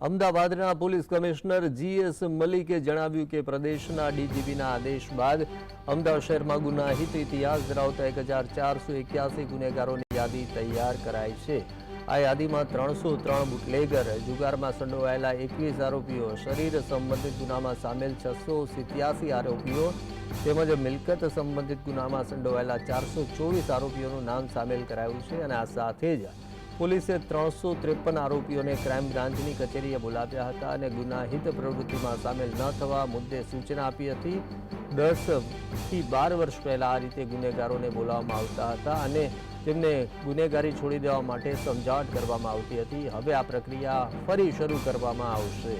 અમદાવાદના police commissioner GS મલિકે જણાવ્યું કે પ્રદેશના ડીજીપીના આદેશ બાદ અમદાવાદ શહેરમાં ગુનાહિત ઇતિહાસ ધરાવતા એક હજાર ચારસો એક્યાસી ગુનેગારોની યાદી તૈયાર કરાઈ છે. આ યાદીમાં ત્રણસો ત્રણ બુટલેગર, જુગારમાં સંડોવાયેલા એકવીસ આરોપીઓ, શરીર સંબંધિત ગુનામાં સામેલ છસો સિત્યાસી આરોપીઓ તેમજ મિલકત સંબંધિત ગુનામાં સંડોવાયેલા ચારસો ચોવીસ આરોપીઓનું નામ સામેલ કરાયું છે અને આ સાથે જ પોલીસે ત્રણસો ત્રેપન આરોપીઓને ક્રાઇમ બ્રાન્ચની કચેરીએ બોલાવ્યા હતા અને ગુનાહિત પ્રવૃત્તિમાં સામેલ ન થવા મુદ્દે સૂચના આપી હતી. દસથી બાર વર્ષ પહેલા આ રીતે ગુનેગારોને બોલાવવામાં આવતા હતા અને તેમને ગુનેગારી છોડી દેવા માટે સમજાવટ કરવામાં આવતી હતી. હવે આ પ્રક્રિયા ફરી શરૂ કરવામાં આવશે.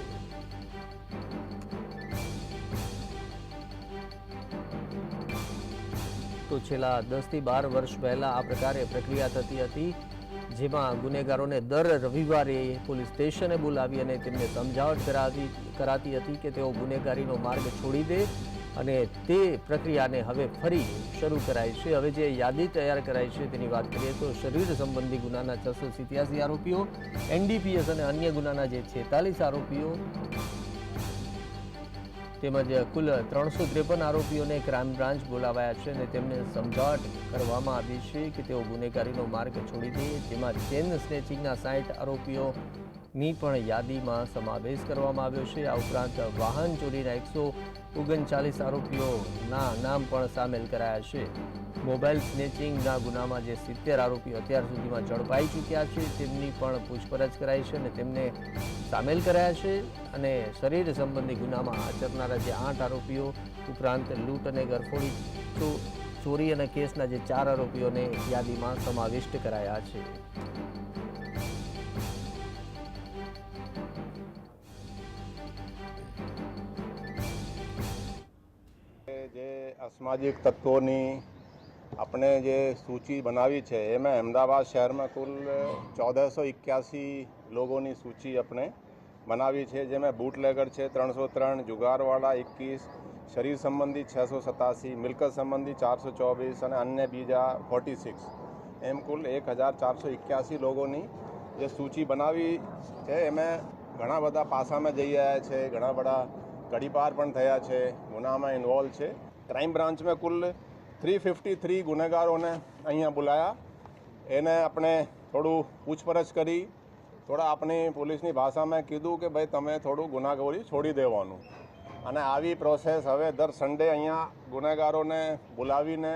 તો છેલ્લા દસથી બાર વર્ષ પહેલાં આ પ્રકારે પ્રક્રિયા થતી હતી. જેમાં ગુનેગારોને દર રવિવારે પોલીસ સ્ટેશને બોલાવી અને તેમને સમજાવટ કરાવી, કરાતી હતી કે તેઓ ગુનેગારીનો માર્ગ છોડી દે અને તે પ્રક્રિયાને હવે ફરી શરૂ કરાઈ છે. હવે જે યાદી તૈયાર કરાઈ છે તેની વાત કરીએ તો શરીર સંબંધી ગુનાના છસો સિત્યાસી આરોપીઓ, એનડીપીએસ અને અન્ય ગુનાના જે છેતાલીસ આરોપીઓ તેમજ કુલ ત્રણસો ત્રેપન આરોપીઓને ક્રાઇમ બ્રાન્ચ બોલાવાયા છે અને તેમને સમજાવટ કરવામાં આવી છે કે તેઓ ગુનેગારીનો માર્ગ છોડી દે. જેમાં ચેન સ્નેચિંગના સાઠ આરોપીઓની પણ યાદીમાં સમાવેશ કરવામાં આવ્યો છે. આ ઉપરાંત વાહન ચોરીના એકસો ઓગણચાલીસ આરોપીઓના નામ પણ સામેલ કરાયા છે. મોબાઈલ સ્નેચિંગના ગુનામાં જે સિત્તેર આરોપીઓ અત્યાર સુધીમાં ઝડપાઈ ચૂક્યા છે, તેમની પણ પૂછપરછ કરાઈ છે અને તેમને સામેલ કરાયા છે અને શરીર સંબંધી ગુનામાં આચરનારા જે આઠ આરોપીઓ ઉપરાંત લૂંટ અને ગરફોડી ચોરી અને કેસના જે ચાર આરોપીઓને યાદીમાં સમાવિષ્ટ કરાયા છે. જે અસામાજિક તત્વોની આપણે જે સૂચિ બનાવી છે, એમાં અમદાવાદ શહેરમાં કુલ ચૌદસો એક્યાસી લોકોની સૂચિ આપણે બનાવી છે, જેમાં બૂટલેગર છે ત્રણસો ત્રણ જુગારવાળા એકવીસ, શરીર સંબંધી છસો સતાસી મિલકત સંબંધી ચારસો ચોવીસ અને અન્ય બીજા ફોર્ટી સિક્સ એમ કુલ એક હજાર ચારસો એક્યાસી લોકોની જે સૂચિ બનાવી છે, એમાં ઘણા બધા પાસામાં જઈ રહ્યા છે, ઘણા બધા ઘડીપાર પણ થયા છે, ગુનામાં ઇન્વોલ્વ છે. ક્રાઇમ બ્રાન્ચમાં કુલ થ્રી ફિફ્ટી થ્રી ગુનેગારોને અહીંયા બોલાયા. એને આપણે થોડું પૂછપરછ કરી. થોડા આપણી પોલીસની ભાષામાં કીધું કે ભાઈ તમે થોડું ગુનાખોરી છોડી દેવાનું. અને આવી પ્રોસેસ હવે દર સન્ડે અહીંયા ગુનેગારોને બોલાવીને